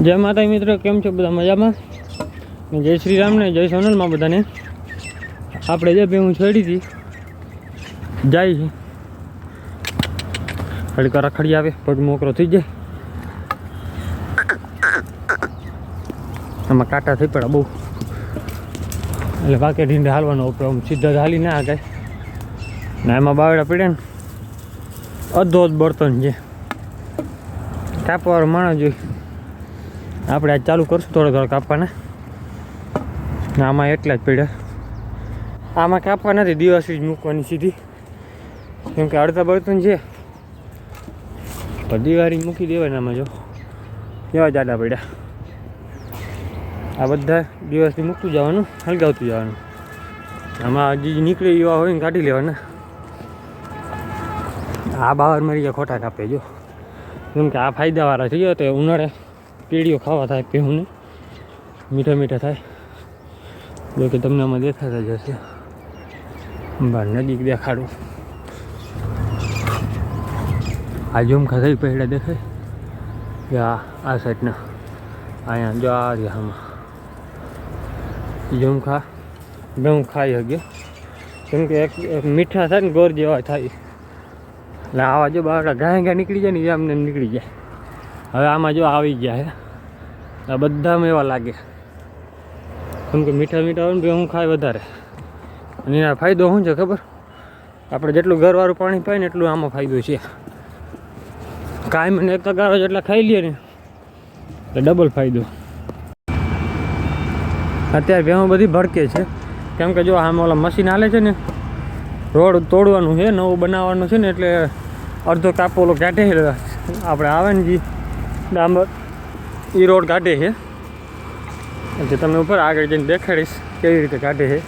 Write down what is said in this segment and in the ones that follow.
જય માતા મિત્રો, કેમ છો બધા મજામાં? જય શ્રી રામ ને જય સોનલમાં બધાને. આપણે જે બે હું છોડી હતી, જાય છે. હડકા રખડી આવે, પગ મોકરો થઈ જાય. આમાં કાંટા થઈ પડ્યા બહુ. એટલે બાકી ઢીંડે હાલવાનો ઉપર સીધા હાલી ના આગાય ના એમાં બાવડા પડ્યા ને, અધો જ બળતણ છે. કાપવાવાળો માણસ જોઈ. આપણે આજ ચાલુ કરશું થોડો થોડો કાપવાના. આમાં એટલા જ પડ્યા આમાં કાપવા નથી, દિવસી જ મૂકવાની સીધી. કેમ કે અડધા બળતણ છે. દિવાળી મૂકી દેવાના આમાં જો. કેવા જાડા પડ્યા આ બધા દિવસથી મૂકતું જવાનું, હલગાવતું જવાનું. આમાં હજી નીકળે એવા હોય ને કાઢી લેવાના. આ બાવર મરી ગયા ખોટા કાપે જો. કેમ કે આ ફાયદાવાળા થઈ ગયો તો ઉનાળે. પેઢીઓ ખાવા થાય પેહુને મીઠા મીઠા થાય. જો તમને આમાં દેખાતા જશે બહાર નજીક દેખાડું. આ ઝુમખા થઈ પહેલા દેખાય કે આ આ સાઈડના. અહીંયા જો આ રહ્યા આમાં. ઝુમખા બે હું ખાઈ શક્યો કેમ કે એક મીઠા થાય ને ગોર જેવા થાય. એટલે આવા જો બાવડા ગાય ગાય નીકળી જાય ને એમને એમ નીકળી જાય. હવે આમાં જો આવી ગયા હે. આ બધામાં એવા લાગે. કેમ કે મીઠા મીઠા હોય ને બે હું ખાય વધારે. અને એના ફાયદો શું છે ખબર? આપણે જેટલું ઘરવાળું પાણી પાય ને એટલું આમાં ફાયદો છે. કાંઈ મને એક તગારો જેટલા ખાઈ લઈએ ને, એટલે ડબલ ફાયદો. અત્યારે ભેહું બધી ભડકે છે. કેમ કે જો આમાં ઓલા મશીન હાલે છે ને, રોડ તોડવાનું છે, નવું બનાવવાનું છે ને, એટલે અડધો કાપો ઓલો કાઢે આપણે આવે ને જી. ડાંબર એ રોડ કાઢે છે. જે તમને ઉપર આગળ જઈને દેખાડીશ કેવી રીતે કાઢે છે.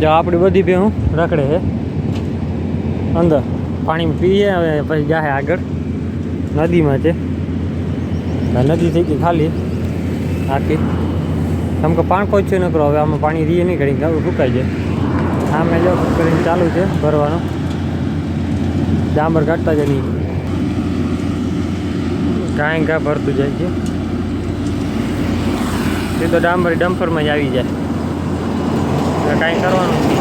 જો આપણી બધી ભેહું રખડે છે. અંદર પાણી પીએ, હવે પછી જાય આગળ. નદીમાં છે. નદી થઈ ગઈ ખાલી. આખી કેમ કે પાણકો છે નકરો. હવે આમાં પાણી રીએ નહીં કરી સુકાઈ જાય. આમે જો કરીને ચાલુ છે ભરવાનું. ડાંબર કાઢતા જ નહીં કાંઈ કાં ભરતું જાય છે. સીધો ડાંબર ડમ્પરમાં જ આવી જાય. એટલે કાંઈ કરવાનું નથી.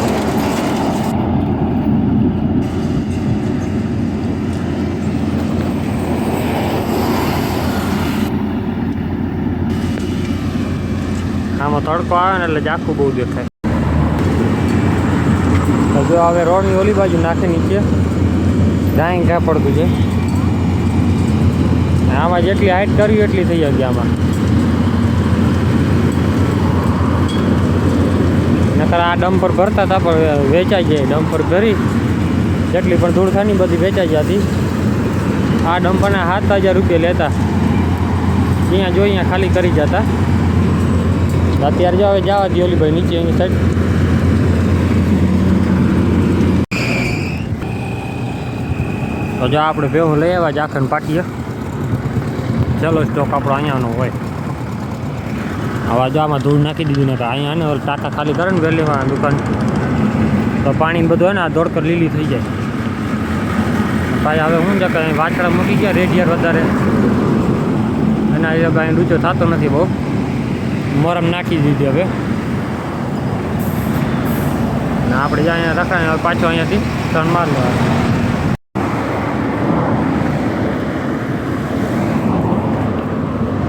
આમાં તડકો આવે ને એટલે ઝાખું બહુ દેખાય. તો જો હવે રોડની ઓલી બાજુ નાખે નીચે. ડાઈંગ ક્યાં પડતું છે. આમાં જેટલી હાઈટ કરવી એટલી થઈ જશે આમાં. નકર આ ડમ્પર ભરતા હતા, પણ વેચાઈ જાય ડમ્પર ભરી. જેટલી પણ ધૂળ થાય બધી વેચાઈ જતી. આ ડમ્પરના સાત હજાર રૂપિયા લેતા. અહીંયા જો અહીંયા ખાલી કરી જતા. અત્યારે જો હવે જવા દે ઓલી ભાઈ નીચે એની સાઈડ તો જો આપણે ભેહું લઈ આવ્યા જાખન પાટીએ ચલો સ્ટોક આપણો અહીંયાનો હોય. આવા જો આમાં ધૂળ નાખી દીધું નતા અહીંયા ને ટાંકા ખાલી કરે ને ગલીમાં દુકાન. તો પાણી બધું હોય ને આ દોડકર લીલી થઈ જાય. ભાઈ હવે શું છે કે વાછડા મૂકી ગયા રેડિયર વધારે. એના એ અહીં ડૂચો થતો નથી બહુ. મોરમ નાખી દીધી હવે. ને આપણે જ્યાં અહીંયા રખાય પાછો અહીંયાથી ટર્ન માર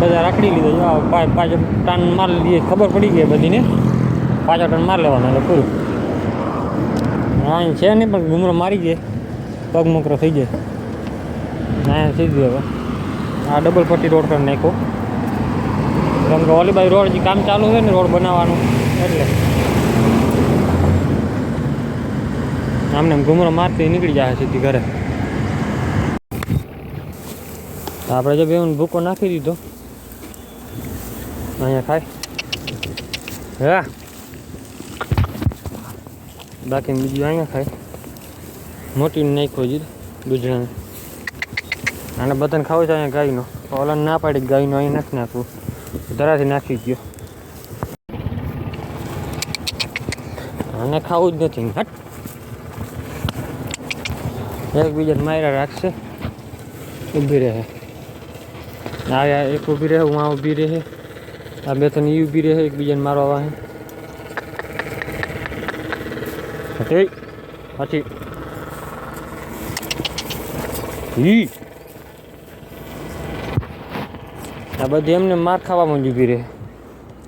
બધા રાખડી લીધો પાછો ટર્ન માર લીધી ખબર પડી ગઈ બધીને. પાછો ટન માર લેવાનો એટલે પૂરું. અહીં છે નહીં, પણ ગુમરો મારી જાય પગ મોકરો થઈ જાય અહીંયા સીધું હવે. આ ડબલ પટ્ટી રોડ કરી નાખ્યો. કેમ કે ઓલીબાઈ રોડ જે કામ ચાલુ છે ને રોડ બનાવવાનું. એટલે. આમને એમ ઘૂમરો મારતી નીકળી જાય સીધી ઘરે. આપણે જો બેન ભૂકો નાખી દીધો. અહીંયા ખાય. હા. બાકી બીજું અહીંયા ખાય. મોટી નાખ્યો જ ગુજરાને આને બધાને ખાવું છે અહીંયા ગાયનો. ઓલાને ના પાડી ગાયનો અહીં નાખી નાખવું ધરાથી નાખી ગયો. આને ખાવું જ નથી હટ. એકબીજાને માર્યા રાખશે. ઊભી રહે. આ એક ઊભી રહે, હું આ ઊભી રહે. આ બે ત્રણ ઈ ઊભી રહે એકબીજાને મારવા હટે. પછી. ઈ. આ બધી એમને માર ખાવામાં જ ઊભી રહે.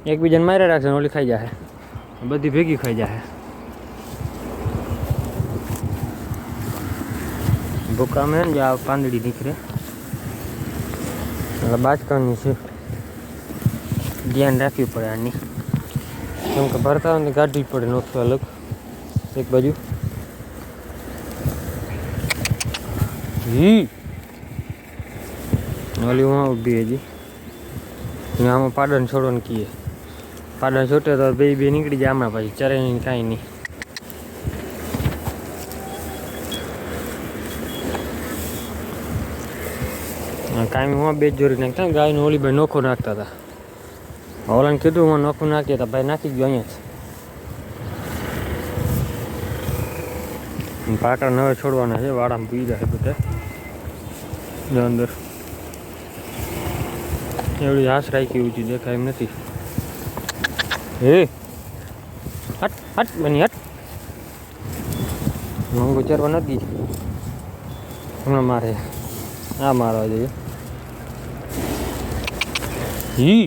એકબીજાને માર્યા રાખશે ને ઓલી ખાઈ જાય બધી ભેગી ખાઈ જાય ભૂકામાં હે ને આ પાંદડી નીકળે. એટલે બાજકાની છે. ધ્યાન રાખવી પડે આની. કેમ કે ભરતા હોય કાઢવી પડે નોખી અલગ એક બાજુ. હી ઓલી હું ઊભી હજી. આમાં પાડન છોડવાનું કીએ. પાડન છોટે તો બે બે નીકળી જાય હમણાં પછી. ચરે નહીં કાંઈ નહીં. કાંઈ હું બે જોડી નાખતા. ગાયને ઓલી ભાઈ નોખો નાખતા હતા. ઓલાને કીધું હું નોખું નાખીએ તો ભાઈ નાખી ગયો અહીંયા પાકડા નવે છોડવાના છે વાડામાં પી છે બધા અંદર એવડી આશ રાખી ઊંચી દેખાય એમ નથી હે હટ હટ બની હટ મંગો વિચારવા નથી હમણાં મારે આ મારવા જોઈએ હી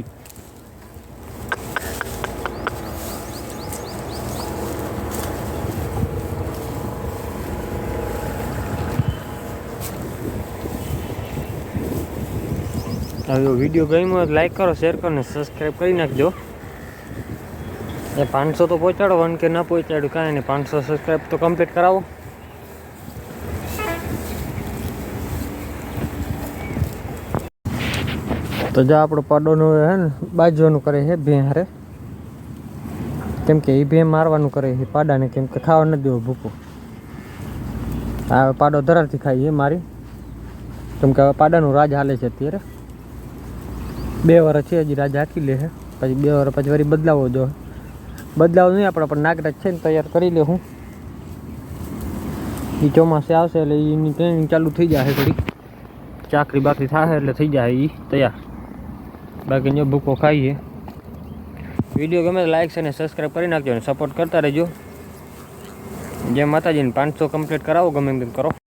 હવે વીડિયો ગમ્યો લાઈક કરો શેર કરો ને સબસ્ક્રાઈબ કરી નાખજો. એ પાંચસો તો પહોંચાડો વન કે ના પહોંચાડ્યું કાંઈ નહીં, પાંચસો સબસ્ક્રાઈબ તો કમ્પ્લીટ કરાવો. તો જો આપણો પાડોનું હે ને, બાજવાનું કરે છે ભે હારે. કેમ કે એ ભે મારવાનું કરે છે પાડાને, કેમ કે ખાવા નથી દેવો ભૂકો આ પાડો ધરાથી ખાઈ છે મારી. કેમ કે હવે પાડાનું રાજ હાલે છે અત્યારે. બે વર્ષ છે હજી રાજ હાકી લે છે પછી બે વર્ષ પછી વળી બદલાવો જો બદલાવો નહીં આપણે પણ નાગરાજ છે ને તૈયાર કરી લે હું. એ ચોમાસે આવશે એટલે એની ટ્રેનિંગ ચાલુ થઈ જશે થોડી ચાકરી બાકરી થાય એટલે થઈ જાય એ તૈયાર. બાકી જો ભૂકો ખાઈએ. વીડિયો ગમે તો લાઈક અને સબસ્ક્રાઈબ કરી નાખજો અને સપોર્ટ કરતા રહેજો. જય માતાજીને પાંચસો કમ્પ્લીટ કરાવો ગમે એમ તેમ કરો.